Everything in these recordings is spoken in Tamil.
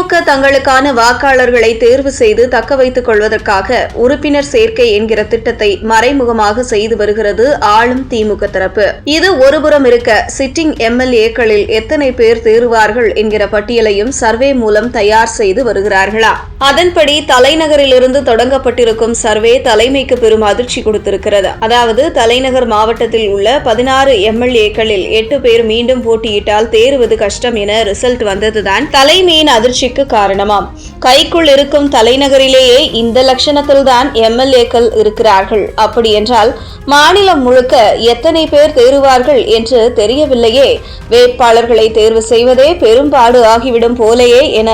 திமுக தங்களுக்கான வாக்காளர்களை தேர்வு செய்து தக்க வைத்துக் கொள்வதற்காக உறுப்பினர் சேர்க்கை என்கிற திட்டத்தை மறைமுகமாக செய்து வருகிறது ஆளும் திமுக தரப்பு. இது ஒருபுறம் இருக்க சிட்டிங் எம்எல்ஏக்களில் எத்தனை பேர் தேர்வார்கள் என்கிற பட்டியலையும் சர்வே மூலம் தயார் செய்து வருகிறார்களா? அதன்படி தலைநகரிலிருந்து தொடங்கப்பட்டிருக்கும் சர்வே தலைமைக்கு பெரும் அதிர்ச்சி கொடுத்திருக்கிறது. அதாவது தலைநகர் மாவட்டத்தில் உள்ள பதினாறு எம்எல்ஏக்களில் எட்டு பேர் மீண்டும் போட்டியிட்டால் தேர்வது கஷ்டம் என ரிசல்ட் வந்ததுதான் தலைமையின் அதிர்ச்சி அதிர்ச்சிக்கு காரணமாம். கைக்குள் இருக்கும் தலைநகரிலேயே இந்த லட்சணத்தில்தான் எம்எல்ஏக்கள் இருக்கிறார்கள். அப்படி என்றால் மாநிலம் முழுக்க எத்தனை பேர் தேறுவார்கள் என்று தெரியவில்லையே. வேட்பாளர்களை தேர்வு செய்வதே பெரும்பாடு ஆகிவிடும் போலேயே என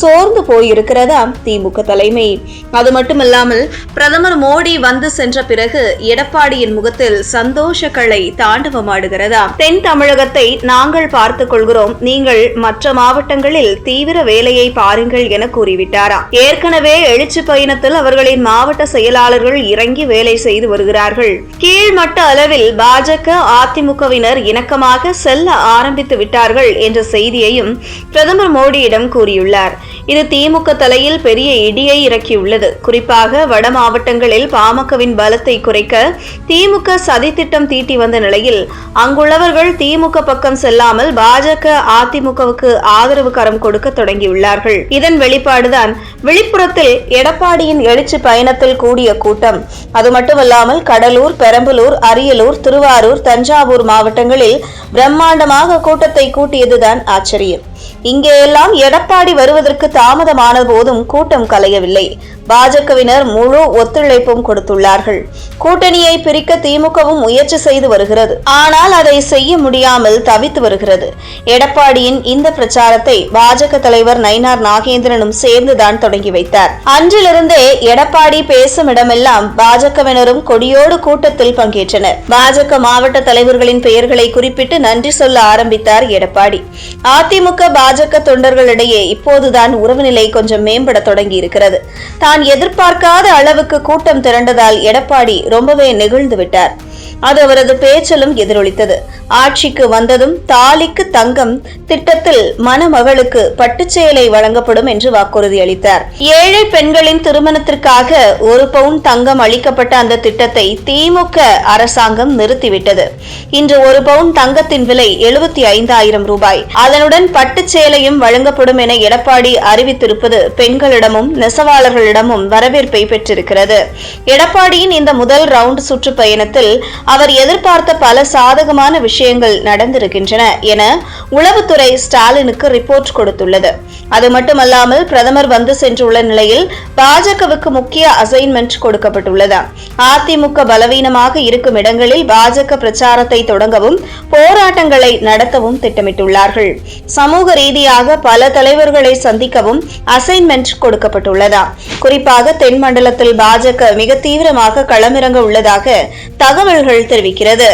சோர்ந்து போயிருக்கிறதா திமுக தலைமை. அது மட்டுமல்லாமல் பிரதமர் மோடி வந்து சென்ற பிறகு எடப்பாடியின் முகத்தில் சந்தோஷ களை தாண்டவமாடுகிறதா. தென் தமிழகத்தை நாங்கள் பார்த்துக் கொள்கிறோம். நீங்கள் மற்ற மாவட்டங்களில் தீவிர வேலை வேலையை பாருங்கள் என கூறிவிட்டாராம் ஏற்கனவே எழுச்சி பயணத்தில் அவர்களின் மாவட்ட செயலாளர்கள் இறங்கி வேலை செய்து வருகிறார்கள். கீழ்மட்ட அளவில் பாஜக அதிமுகவினர் இணக்கமாக செல்ல ஆரம்பித்து விட்டார்கள் என்ற செய்தியையும் பிரதமர் மோடியிடம் கூறியுள்ளார். இது திமுக தலையில் பெரிய இடியை இறக்கியுள்ளது. குறிப்பாக வட மாவட்டங்களில் பாமகவின் பலத்தை குறைக்க திமுக சதித்திட்டம் தீட்டி வந்த நிலையில் அங்குள்ளவர்கள் திமுக பக்கம் செல்லாமல் பாஜக அதிமுகவுக்கு ஆதரவு கரம் கொடுக்க தொடங்கியுள்ளார்கள். இதன் வெளிப்பாடுதான் விழுப்புரத்தில் எடப்பாடியின் எழுச்சி பயணத்தில் கூடிய கூட்டம். அது மட்டுமல்லாமல் கடலூர் பெரம்பலூர் அரியலூர் திருவாரூர் தஞ்சாவூர் மாவட்டங்களில் பிரம்மாண்டமாக கூட்டத்தை கூட்டியதுதான் ஆச்சரியம். இங்கேயெல்லாம் எடப்பாடி வருவதற்கு தாமதமான போதும் கூட்டம் கலையவில்லை. பாஜகவினர் முழு ஒத்துழைப்பும் கொடுத்துள்ளார்கள். கூட்டணியை பிரிக்க திமுகவும் முயற்சி செய்து வருகிறது. ஆனால் அதை செய்ய முடியாமல் தவித்து வருகிறது. எடப்பாடியின் இந்த பிரச்சாரத்தை பாஜக தலைவர் நயினார் நாகேந்திரனும் சேர்ந்துதான் தொடங்கி வைத்தார். அன்றிலிருந்தே எடப்பாடி பேசும் இடமெல்லாம் பாஜகவினரும் கொடியோடு கூட்டத்தில் பங்கேற்றனர். பாஜக மாவட்ட தலைவர்களின் பெயர்களை குறிப்பிட்டு நன்றி சொல்ல ஆரம்பித்தார் எடப்பாடி. அதிமுக பாஜக தொண்டர்களிடையே இப்போதுதான் உறவு நிலை கொஞ்சம் மேம்பட தொடங்கி இருக்கிறது தான் எதிர்பார்க்காத அளவுக்கு கூட்டம் திரண்டதால் எடப்பாடி ரொம்பவே நெகிழ்ந்து விட்டார். அது அவரது பேச்சிலும் எதிரொலித்தது. ஆட்சிக்கு வந்ததும் தாலிக்கு தங்கம் திட்டத்தில் மணமகளுக்கு பட்டுச்சேலை வழங்கப்படும் என்று வாக்குறுதி அளித்தார். ஏழை பெண்களின் திருமணத்திற்காக ஒரு பவுன் தங்கம் அளிக்கப்பட்ட அந்த திட்டத்தை திமுக அரசாங்கம் நிறுத்திவிட்டது. இன்று ஒரு பவுன் தங்கத்தின் விலை எழுபத்தி ஐந்தாயிரம் ரூபாய். அதனுடன் பட்டுச்சேலையும் வழங்கப்படும் என எடப்பாடி அறிவித்திருப்பது பெண்களிடமும் நெசவாளர்களிடமும் வரவேற்பை பெற்றிருக்கிறது. எடப்பாடியின் இந்த முதல் ரவுண்ட் சுற்றுப்பயணத்தில் அவர் எதிர்பார்த்த பல சாதகமான விஷயங்கள் நடந்திருக்கின்றன என உளவுத்துறை ஸ்டாலினுக்கு ரிப்போர்ட் கொடுத்துள்ளது. அது மட்டுமல்லாமல் பிரதமர் வந்து சென்றுள்ள நிலையில் பாஜகவுக்கு முக்கிய அசைன்மெண்ட் கொடுக்கப்பட்டுள்ளது. அதிமுக பலவீனமாக இருக்கும் இடங்களில் பாஜக பிரச்சாரத்தை தொடங்கவும் போராட்டங்களை நடத்தவும் திட்டமிட்டுள்ளார்கள். சமூக ரீதியாக பல தலைவர்களை சந்திக்கவும் அசைன்மெண்ட் கொடுக்கப்பட்டுள்ளதா. குறிப்பாக தென் மண்டலத்தில் பாஜக மிக தீவிரமாக களமிறங்க உள்ளதாக தகவல்கள் தெரிவிக்கிறது.